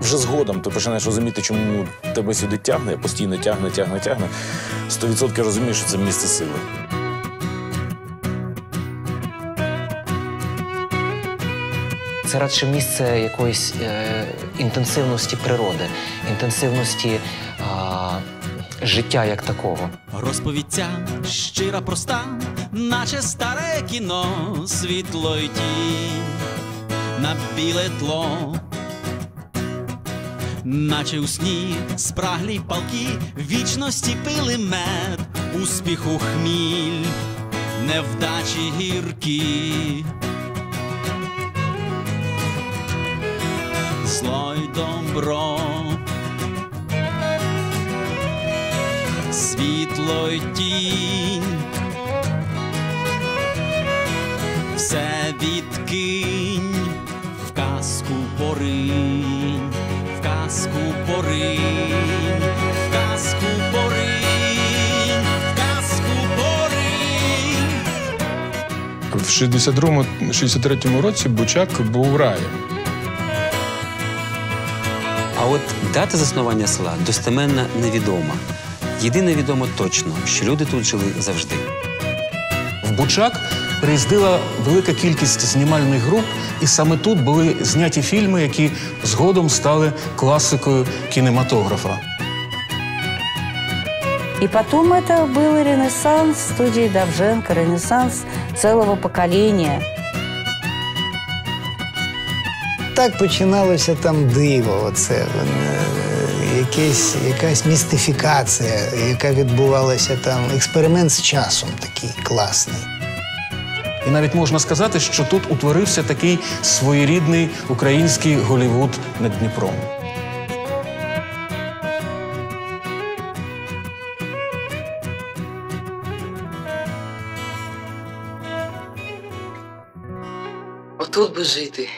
Вже згодом ти починаєш розуміти, чому тебе сюди тягне, постійно тягне, тягне, тягне. 100% розумієш, що це місце сили. Це радше місце якоїсь е, інтенсивності природи, інтенсивності а, життя як такого. Розповідця щира проста, наче старе кіно, світло й тінь на біле тло, наче у сні спраглі палки вічності пили мед, успіху хміль, невдачі гіркі. Зло й добро. Світло й тінь, все відкинь, в казку казку поринь, в казку поринь, в казку поринь. В 62-63 році Бучак був раєм. А от дата заснування села достеменно невідома. Єдине відомо точно, що люди тут жили завжди. В Бучак приїздила велика кількість знімальних груп, і саме тут були зняті фільми, які згодом стали класикою кінематографа. И потом это был ренессанс студии Давженко, ренессанс целого поколения. Так починалося там диво. Оце е, якесь, якась містифікація, яка відбувалася там. Експеримент з часом такий класний. І навіть можна сказати, що тут утворився такий своєрідний український Голівуд над Дніпром. Отут би жити.